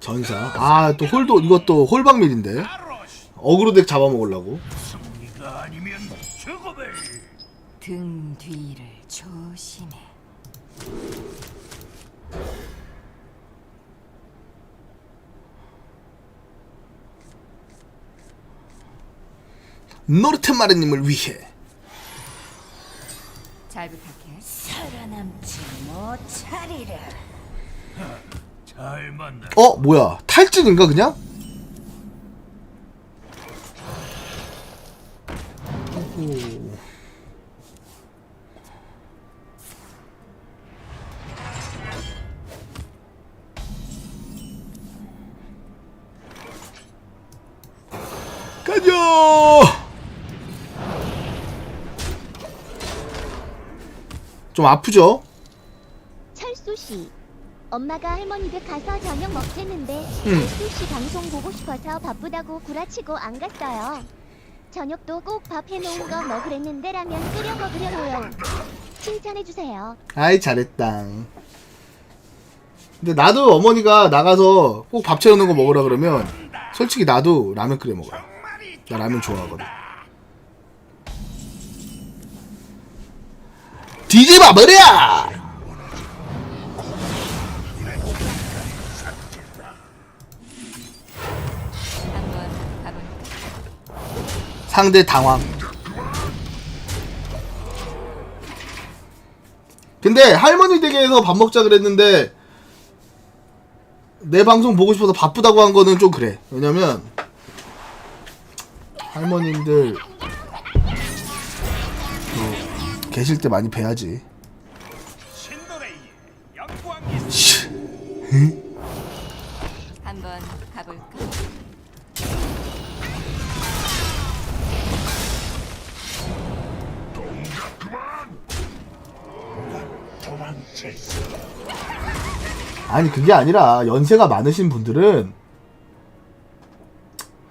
전사. 아, 또 홀도, 이것도 홀방밀인데. 아로시. 어그로덱 잡아먹으려고. 등 뒤를 조심해. 노르테마르님을 위해. 잘 부탁해. 살아남지 못하리라. 어, 뭐야. 탈진인가, 그냥? 좀 아프죠? 철수 씨. 엄마가 할머니 댁 가서 저녁 먹겠는데 응. 철수 씨 방송 보고 싶어서 바쁘다고 구라치고 안 갔어요. 저녁도 꼭 밥 해놓은 거 먹으랬는데 라면 끓여 먹으려고요. 칭찬해 주세요. 아이 잘했다. 근데 나도 어머니가 나가서 꼭밥 차려놓은 거 먹으라 그러면 솔직히 나도 라면 끓여 먹어요. 나 라면 좋아하거든. 뒤집어 버려! 상대 당황. 근데 할머니 댁에서 밥 먹자 그랬는데 내 방송 보고 싶어서 바쁘다고 한 거는 좀 그래. 왜냐면 할머님들 또 계실 때 많이 뵈야지. 한번 가볼까? 아니 그게 아니라 연세가 많으신 분들은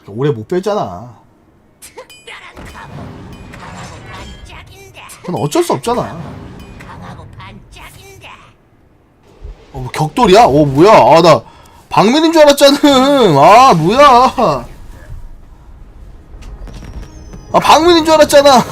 오래 못 뵀잖아. 그건 어쩔 수 없잖아. 어, 뭐 격돌이야? 어, 뭐야? 아, 나 박민인 줄 알았잖아. 아, 뭐야? 아, 박민인 줄 알았잖아.